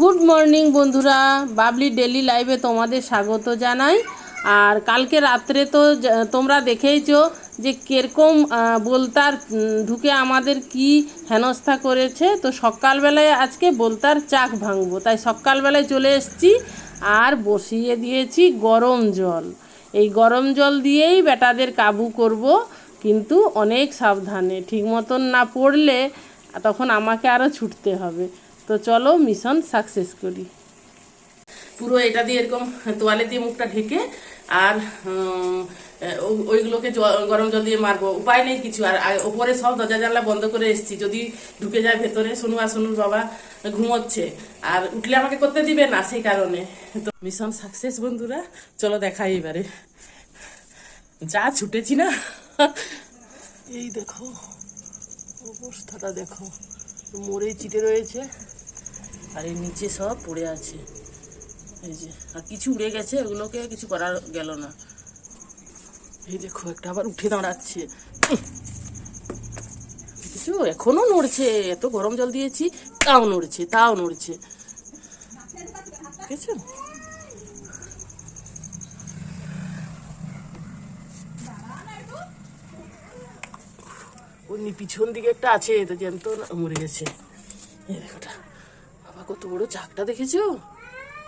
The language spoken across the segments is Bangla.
গুড মর্নিং বন্ধুরা। বাবলি ডেলি লাইভে তোমাদের স্বাগত জানাই। আর কালকে রাত্রে তো তোমরা দেখেইছো যে কীরকম বলতার ঢুকে আমাদের কি হেনস্থা করেছে। তো সকালবেলায় আজকে বলতার চাক ভাঙবো। তাই সকালবেলায় চলে এসেছি আর বসিয়ে দিয়েছি গরম জল। এই গরম জল দিয়েই বেটাদের কাবু করব, কিন্তু অনেক সাবধানে। ঠিক মতন না পড়লে তখন আমাকে আরও ছুটতে হবে। তো চলো মিশন সাকসেস করি। পুরো এটা দিয়ে এরকম তোয়ালে দিয়ে মুখটা ঢেকে আর ওইগুলোকে গরম জল দিয়ে মারবো। উপায় নেই কিছু। আর ওপরে সব দরজা জানলা বন্ধ করে এসেছি। যদি ঢুকে যায় ভেতরে সোনু আর সোনুর বাবা ঘুমোচ্ছে। আর উঠলে আমাকে করতে দিবে না সেই কারণে। তো মিশন সাকসেস বন্ধুরা চলো দেখাই এবারে। যা ছুটেছি না। এই দেখো অবস্থাটা দেখো। মোড়ে চিটে রয়েছে। আর এর নিচে সব পড়ে আছে। এই যে, আর কিছু উড়ে গেছে ওগুলোকে কিছু করা গেল না। এই দেখো, একটা আবার উঠে দাঁড়াচ্ছে। কিছু এখনও নড়ছে, এত গরম জল দিয়েছি, তাও নড়ছে তাও নড়ছে। ওর নি- পিছন দিকে একটা আছে, তো জ্যান্ত মরে গেছে। এই দেখোটা কত বড় চাকটা দেখেছ?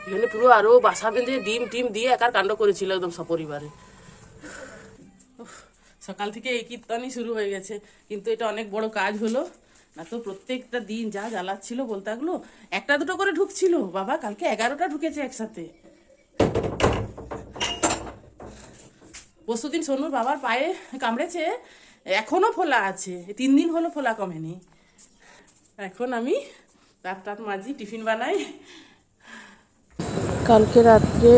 এখানে পুরো আরও বাসা বেঁধে ডিম টিম দিয়ে একার কাণ্ড করেছিল একদম সপরিবারে। সকাল থেকে এই কীর্তনই শুরু হয়ে গেছে। কিন্তু এটা অনেক বড় কাজ হলো। না তো প্রত্যেকটা দিন যা জ্বালাচ্ছিল বলতে গেলো একটা দুটো করে ঢুকছিল। বাবা, কালকে এগারোটা ঢুকেছে একসাথে। পরশুদিন সোনুর বাবার পায়ে কামড়েছে, এখনও ফোলা আছে। তিন দিন হলো ফোলা কমেনি। এখন আমি টিফিন বানাই কালকে রাত্রে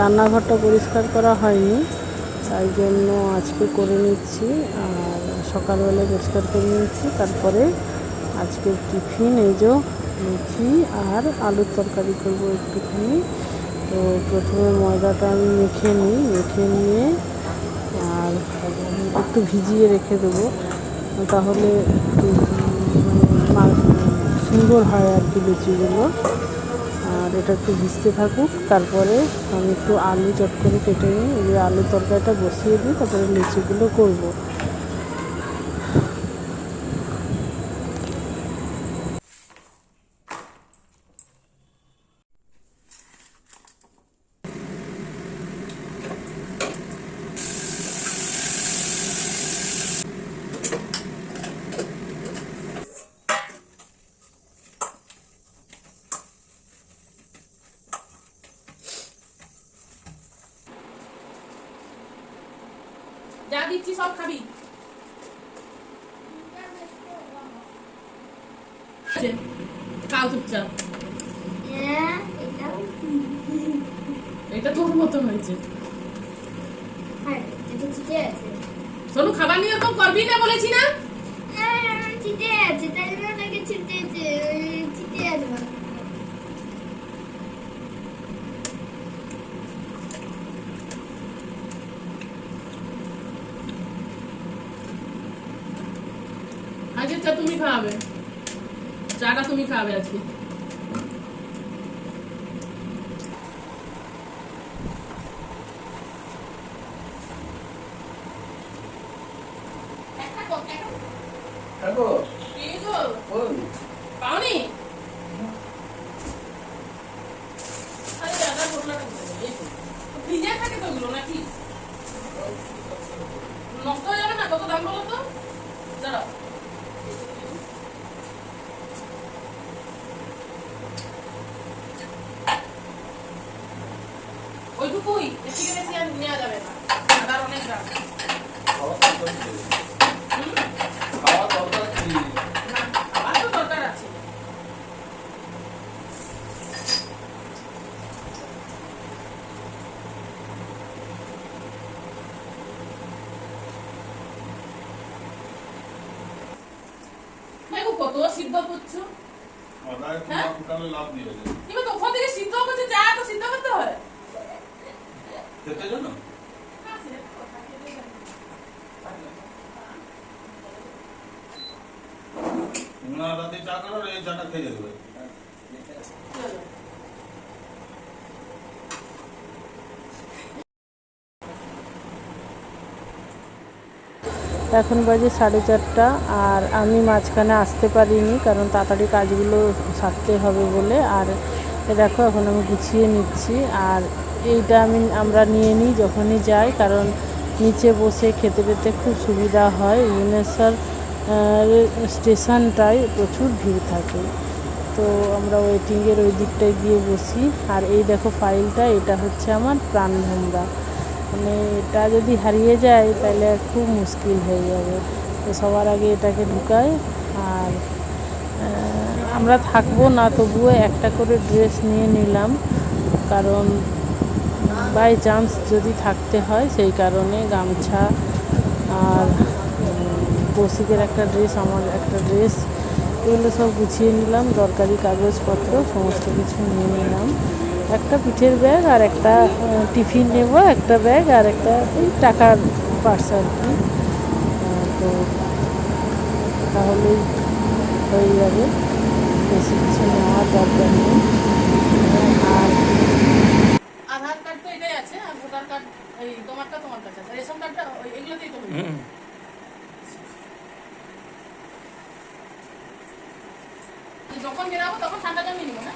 রান্নাঘরটা পরিষ্কার করা হয়নি, তাই জন্য আজকে করে নিচ্ছি, আর সকালবেলা পরিষ্কার করে নিচ্ছি, তারপরে আজকে টিফিন, এই যে লুচি আর আলুর তরকারি করব একটুখানি। তো প্রথমে ময়দাটা আমি মেখে নিই, মেখে নিয়ে আর একটু ভিজিয়ে রেখে দেবো, তাহলে একটু মানে সুন্দর হয় আর কি লুচিগুলো। আর এটা একটু ভিজতে থাকুক, তারপরে আমি একটু আলু চট করে কেটে নিই। এই আলু তরকারিটা বসিয়ে দিই, তারপরে লুচিগুলো করব। যা দিচ্ছি সব খাবি খাও চুপচাপ হ্যাঁ, এটা তোর মতন হয়েছে হ্যাঁ, আছে। খাবার নিয়ে এরকম করবি না বলেছি না হ্যাঁ, চিটে আছে, তাই জন্য ওটাকে চিটে আছে ভালো। আজকে চা তুমি খাওয়াবে চাটা তুমি খাওয়াবে আজকে থাকো কি গো? বল পাওনি আরে দাদা বললাটা কোথায়? এই তো। তো ফ্রিজে থাকে তো ওগুলো নাকি নষ্ট হয়ে যাবে না কত দাম বলো তো দাঁড়াও ওইটুকুই এর থেকে বেশি আর নেওয়া যাবে না আদার অনেক দাম খাওয়া দরকার ছিল। খাওয়া দরকার ছিল। না, খাবার তো দরকার আছে কত সিদ্ধ করছ মাথায় হ্যাঁ? ফুটালে লাভ ওদের। এবার তো থেকে সিদ্ধ করছে যা তো সিদ্ধ করতে হয় জন্য রাতে চা এই চাটা খেয়ে দেবে। এখন বাজে সাড়ে চারটা, আর আমি মাঝখানে আসতে পারিনি, কারণ তাড়াতাড়ি কাজগুলো সারতে হবে বলে, আর দেখো এখন আমি গুছিয়ে নিচ্ছি। আর এইটা আমি আমরা নিয়ে নিই যখনই যাই কারণ নিচে বসে খেতে পেতে খুব সুবিধা হয়। ভুবনেশ্বর আহ, স্টেশনটায় প্রচুর ভিড় থাকে। তো আমরা ওয়েটিংয়ের ওই দিকটায় গিয়ে বসি। আর এই দেখো ফাইলটা এটা হচ্ছে আমার প্রাণভোমরা মানে এটা যদি হারিয়ে যায় তাহলে খুব মুশকিল হয়ে যাবে। তো সবার আগে এটাকে ঢুকায় আর আমরা থাকব না, তবুও একটা করে ড্রেস নিয়ে নিলাম। কারণ বাই চান্স যদি থাকতে হয়, সেই কারণে গামছা আর কৌশিকের একটা ড্রেস, আমার একটা ড্রেস, এগুলো সব গুছিয়ে নিলাম, দরকারি কাগজপত্র, সমস্ত কিছু নিয়ে নিলাম। একটা পিঠের ব্যাগ আর একটা টিফিন নেব, একটা ব্যাগ আর একটা এই টাকার পার্স আর কি তো তাহলেই হয়ে যাবে। বেশি কিছু নেওয়ার দরকার নেই আর আধার কার্ড তো এটাই আছে আর ভোটার কার্ড এই তোমারটা তোমার কাছে আছে রেশন কার্ডটা ওই এগুলোতেই তো হয়ে যাবে। যখন বেরাবো তখন ঠান্ডা জল নিয়ে নিবো না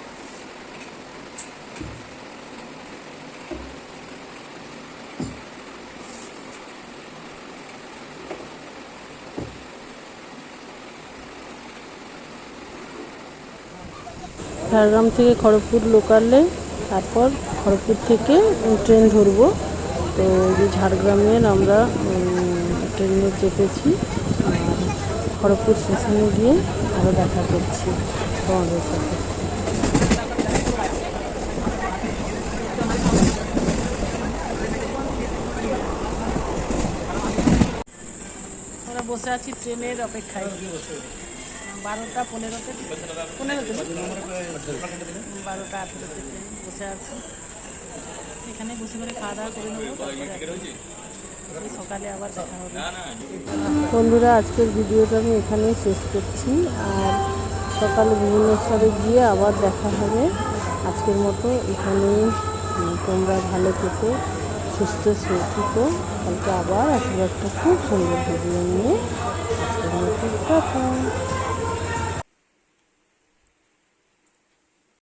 ঝাড়গ্রাম থেকে খড়গপুর লোকালে, তারপর খড়গপুর থেকে ট্রেন ধরবো। তো যে ঝাড়গ্রামের আমরা ট্রেনে চেপেছি, আর খড়গপুর স্টেশনে গিয়ে আরও দেখা করছি তোমাদের সাথে। বসে আছি ট্রেনের অপেক্ষায়। বারোটা পনেরোতে পনেরোতে বারোটা আঠেরোতে ট্রেন বসে আছি। এখানে বসে করে খাওয়া দাওয়া করে নেব সকালে আবার দেখা হবে। বন্ধুরা আজকের ভিডিওটা আমি এখানেই শেষ করছি। আর সকালে ভুবনেশ্বরে গিয়ে আবার দেখা হবে। আজকের মতো এখানেই। উম, তোমরা ভালো থেকো সুস্থ থেকো। কালকে আবার একটা খুব সুন্দর ভিডিও নিয়ে। আজকের মতো